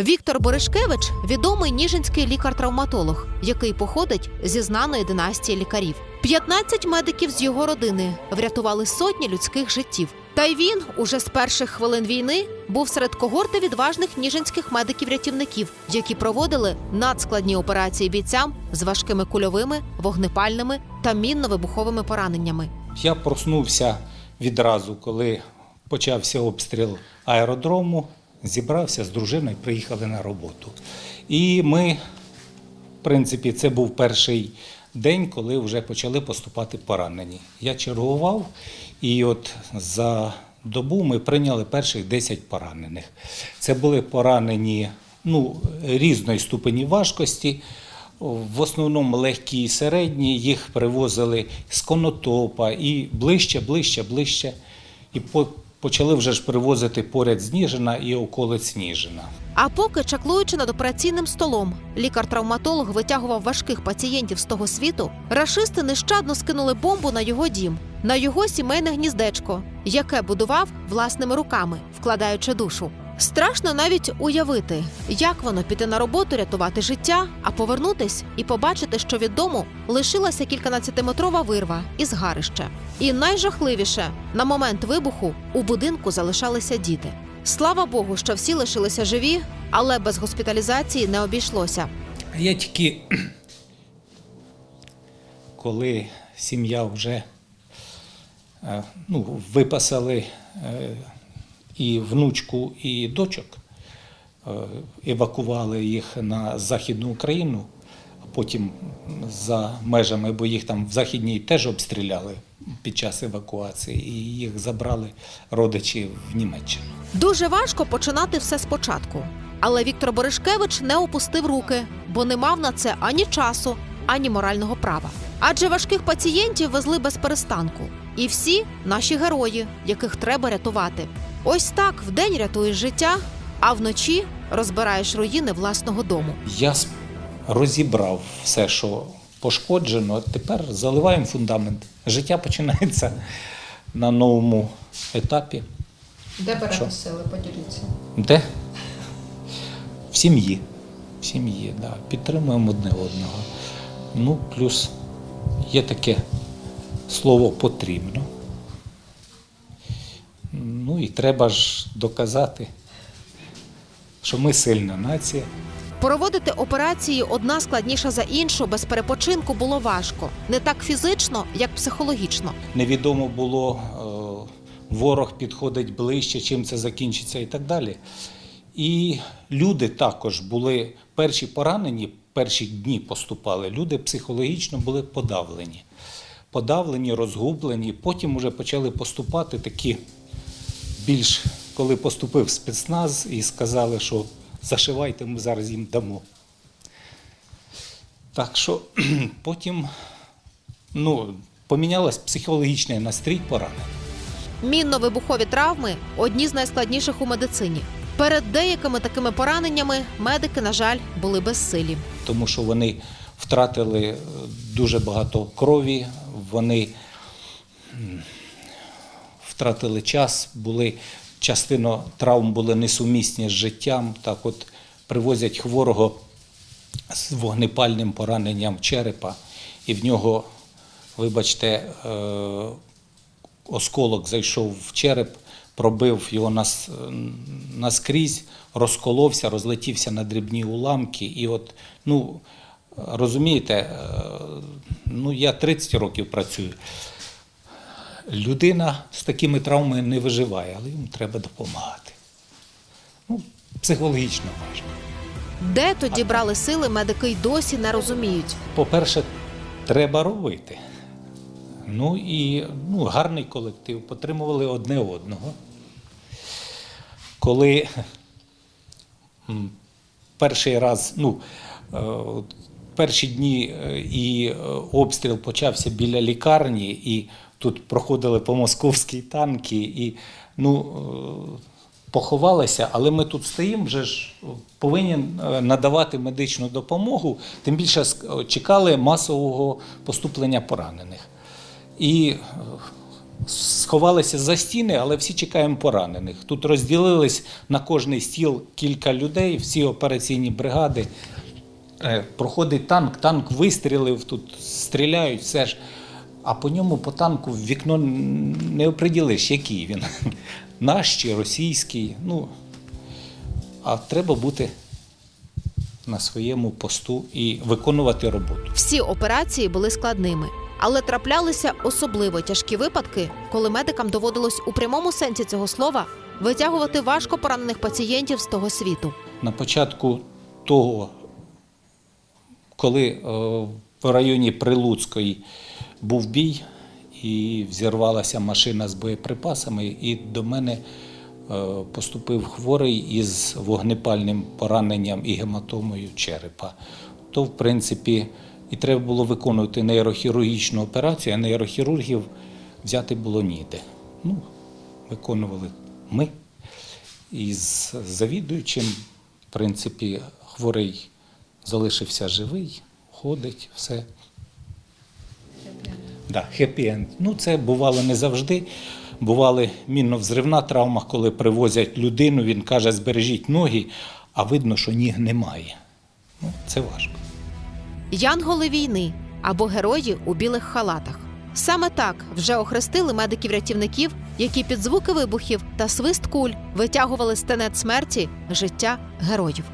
Віктор Боришкевич відомий ніжинський лікар-травматолог, який походить зі знаної династії лікарів. 15 медиків з його родини врятували сотні людських життів. Та й він уже з перших хвилин війни був серед когорти відважних ніжинських медиків-рятівників, які проводили надскладні операції бійцям з важкими кульовими, вогнепальними та мінно-вибуховими пораненнями. Я проснувся відразу, коли почався обстріл аеродрому, зібрався з дружиною, приїхали на роботу. І ми, в принципі, це був перший день, коли вже почали поступати поранені. Я чергував, і от за добу ми прийняли перших 10 поранених. Це були поранені ну, різної ступені важкості. В основному легкі і середні, їх привозили з Конотопа і ближче, ближче, ближче. І почали вже ж привозити поряд Сніжина і околиць Ніжина. А поки, чаклуючи над операційним столом, лікар-травматолог витягував важких пацієнтів з того світу, рашисти нещадно скинули бомбу на його дім, на його сімейне гніздечко, яке будував власними руками, вкладаючи душу. Страшно навіть уявити, як воно піти на роботу, рятувати життя, а повернутись і побачити, що від дому лишилася кільканадцятиметрова вирва і згарище. І найжахливіше на момент вибуху у будинку залишалися діти. Слава Богу, що всі лишилися живі, але без госпіталізації не обійшлося. Я тільки, коли сім'я вже е, ну, випасали е, і внучку, і дочок, е, евакували їх на Західну Україну, а потім за межами, бо їх там в Західній теж обстріляли під час евакуації, і їх забрали родичі в Німеччину. Дуже важко починати все спочатку. Але Віктор Боришкевич не опустив руки, бо не мав на це ані часу, ані морального права. Адже важких пацієнтів везли без перестанку. І всі наші герої, яких треба рятувати. Ось так вдень рятуєш життя, а вночі розбираєш руїни власного дому. Я розібрав все, що пошкоджено. Тепер заливаємо фундамент. Життя починається на новому етапі. Де переносили, поділіться. Де? В сім'ї. В сім'ї, да. Підтримуємо одне одного. Ну, плюс є таке слово потрібно. І треба ж доказати, що ми сильна нація. Проводити операції одна складніша за іншу без перепочинку було важко не так фізично, як психологічно. невідомо було, е, ворог підходить ближче, чим це закінчиться і так далі. І люди також були перші поранені, перші дні поступали. Люди психологічно були подавлені. Подавлені, розгублені. Потім вже почали поступати такі більш, коли поступив спецназ і сказали, що зашивайте, ми зараз їм дамо. Так що потім ну, помінялась психологічний настрій поранених. Мінно-вибухові травми одні з найскладніших у медицині. Перед деякими такими пораненнями медики, на жаль, були безсилі. тому що вони втратили дуже багато крові, вони втратили час, були частина травм були несумісні з життям. Так от привозять хворого з вогнепальним пораненням черепа, і в нього, вибачте, е, осколок зайшов в череп, пробив його нас, наскрізь, розколовся, розлетівся на дрібні уламки. І от, ну, розумієте, е, ну, я 30 років працюю. Людина з такими травмами не виживає, але йому треба допомагати. Ну, психологічно важко. Де тоді брали сили, медики й досі не розуміють. По-перше, треба робити. Ну і ну, гарний колектив, підтримували одне одного. Коли перший раз, ну, е, перші дні е, і е, обстріл почався біля лікарні, і тут проходили по московській танки, і ну, е, поховалися, але ми тут стоїмо, вже ж повинні е, надавати медичну допомогу, тим більше чекали масового поступлення поранених. І е, сховалися за стіни, але всі чекаємо поранених. Тут розділились на кожний стіл кілька людей, всі операційні бригади. Проходить танк, танк вистрілив, тут стріляють, все ж. А по ньому, по танку, в вікно не оприділиш, який він. Наш чи російський. Ну, а треба бути на своєму посту і виконувати роботу. Всі операції були складними, але траплялися особливо тяжкі випадки, коли медикам доводилось у прямому сенсі цього слова витягувати важко поранених пацієнтів з того світу. На початку того, коли е, в районі Прилуцької був бій і взірвалася машина з боєприпасами, і до мене е, поступив хворий із вогнепальним пораненням і гематомою черепа. То, в принципі, і треба було виконувати нейрохірургічну операцію, а нейрохірургів взяти було ніде. Ну, виконували ми із завідуючим. В принципі, хворий залишився живий, ходить, все. Да, хеппі-енд. Ну, це бувало не завжди. Бували мінно-взривна травма, коли привозять людину, він каже, збережіть ноги, а видно, що ніг немає. Ну, це важко. Янголи війни або герої у білих халатах. Саме так вже охрестили медиків-рятівників, які під звуки вибухів та свист куль витягували з тенет смерті життя героїв.